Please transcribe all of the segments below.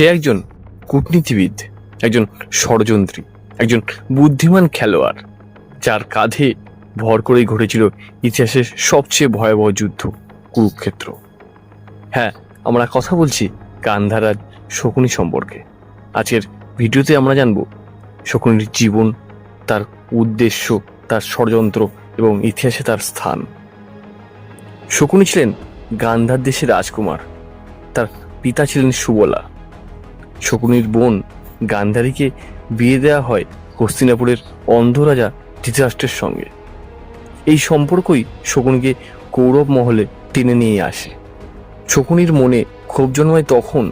সে একজন কূটনীতিবিদ, একজন ষড়যন্ত্রী, একজন বুদ্ধিমান খেলোয়াড়, যার কাঁধে ভর করেই ঘটেছিল ইতিহাসের সবচেয়ে ভয়াবহ যুদ্ধ, কুরুক্ষেত্র। হ্যাঁ আমরা কথা বলছি গান্ধারাজ শকুনি সম্পর্কে। আজকের ভিডিওতে আমরা জানব শকুনির জীবন, তার উদ্দেশ্য, তার ষড়যন্ত্র এবং ইতিহাসে তার স্থান। শকুনি ছিলেন গান্ধার দেশের রাজকুমার, তার পিতা ছিলেন সুবলা। শকুনির বোন গান্ধারীকে বিয়ে দেওয়া হয় হস্তিনাপুরের অন্ধরাজা ধৃতরাষ্ট্রের সঙ্গে। এই সম্পর্কই শকুনিকে কৌরব মহলে টেনে নিয়ে আসে। শকুনির মনে ক্ষোভ জন্মায় তখন,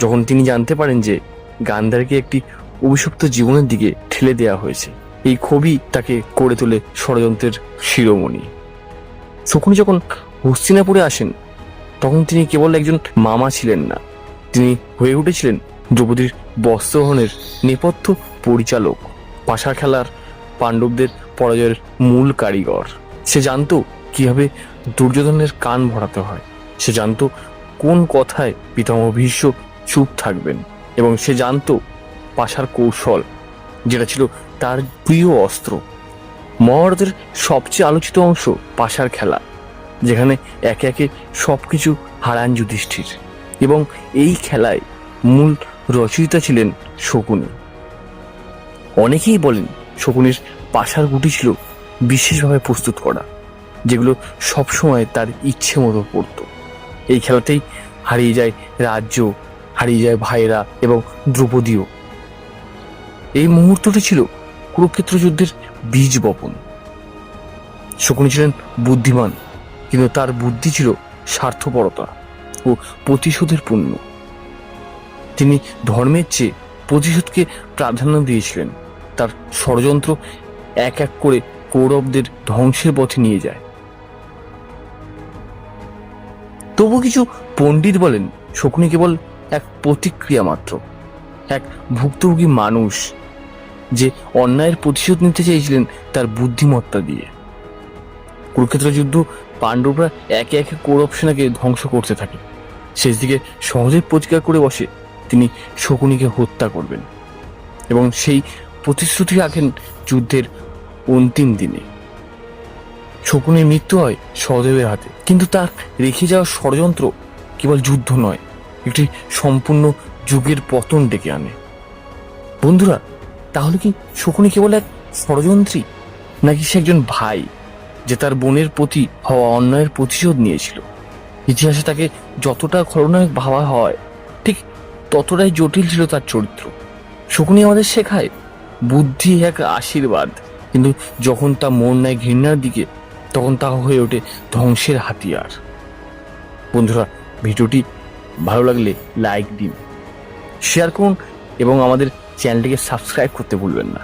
যখন তিনি জানতে পারেন যে গান্ধারকে একটি অভিশপ্ত জীবনের দিকে ঠেলে দেওয়া হয়েছে। এই ক্ষোভই তাকে করে তোলে ষড়যন্ত্রের শিরোমণি। শকুনি যখন হস্তিনাপুরে আসেন, তখন তিনি কেবল একজন মামা ছিলেন না। তিনি হয়ে উঠেছিলেন দ্রৌপদীর বস্ত্রহরণের নেপথ্য পরিচালক, পাশা খেলার পাণ্ডবদের পরাজয়ের মূল কারিগর। সে জানতো কীভাবে দুর্যোধনের কান ভরাতে হয়। সে জানতো কোন কথায় পিতামহ ভীষ্ম চুপ থাকবেন এবং সে জানতো পাশার কৌশল, যেটা ছিল তার প্রিয় অস্ত্র। মহাভারতের সবচেয়ে আলোচিত অংশ পাশার খেলা, যেখানে একে একে সব কিছু হারান যুধিষ্ঠির। এবং এই খেলায় মূল রচয়িতা ছিলেন শকুনি। অনেকেই বলেন শকুনির পাশার গুটি ছিল বিশেষভাবে প্রস্তুত করা, যেগুলো সবসময় তার ইচ্ছে মতো পড়ত। এই খেলাতেই হারিয়ে যায় রাজ্য, হারিয়ে যায় ভাইরা এবং দ্রৌপদীও। এই মুহূর্তটি ছিল কুরুক্ষেত্র যুদ্ধের বীজ বপন। শকুনি ছিলেন বুদ্ধিমান, কিন্তু তার বুদ্ধি ছিল স্বার্থপরতা ও প্রতিশোধের পুণ্য। তিনি ধর্মের চেয়ে প্রতিশোধকে প্রাধান্য দিয়েছিলেন। তার ষড়যন্ত্র এক এক করে কৌরবদের ধ্বংসের পথে নিয়ে যায়। তবু কিছু পণ্ডিত বলেন, শকুনি কেবল এক প্রতিক্রিয়া মাত্র, এক ভুক্তভোগী মানুষ যে অন্যায়ের প্রতিশোধ নিতে চেয়েছিলেন তার বুদ্ধিমত্তা দিয়ে। কুরুক্ষেত্র যুদ্ধ পাণ্ডবরা একে একে কৌরব সেনাকে ধ্বংস করতে থাকে। শেষ দিকে সহজে প্রতিকার করে বসে। তিনি শকুনিকে হত্যা করবেন এবং সেই প্রতিশ্রুতি রাখেন যুদ্ধের অন্তিম দিনে। শকুনির মৃত্যু হয় সহদেবের হাতে। কিন্তু তার রেখে যাওয়া ষড়যন্ত্র কেবল যুদ্ধ নয়, একটি সম্পূর্ণ যুগের পতন ডেকে আনে। বন্ধুরা, তাহলে কি শকুনি কেবল এক ষড়যন্ত্রী, নাকি সে একজন ভাই, যে তার বোনের প্রতি হওয়া অন্যায়ের প্রতিশোধ নিয়েছিল? ইতিহাসে তাকে যতটা খলনায়ক ভাবা হয়, ঠিক ততটাই জটিল ছিল তার চরিত্র। শকুনি আমাদের শেখায়, বুদ্ধি এক আশীর্বাদ। কিন্তু যখন তা মন নেয় ঘৃণার দিকে, তখন তা হয়ে ওঠে ধ্বংসের হাতিয়ার। বন্ধুরা, ভিডিওটি ভালো লাগলে লাইক দিন শেয়ার করুন এবং আমাদের চ্যানেলটিকে সাবস্ক্রাইব করতে ভুলবেন না।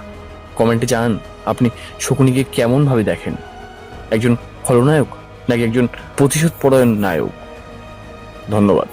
কমেন্টে জানান আপনি শকুনিকে কেমনভাবে দেখেন। একজন খলনায়ক নাকি একজন প্রতিশোধ পরায়ণ নায়ক? ধন্যবাদ।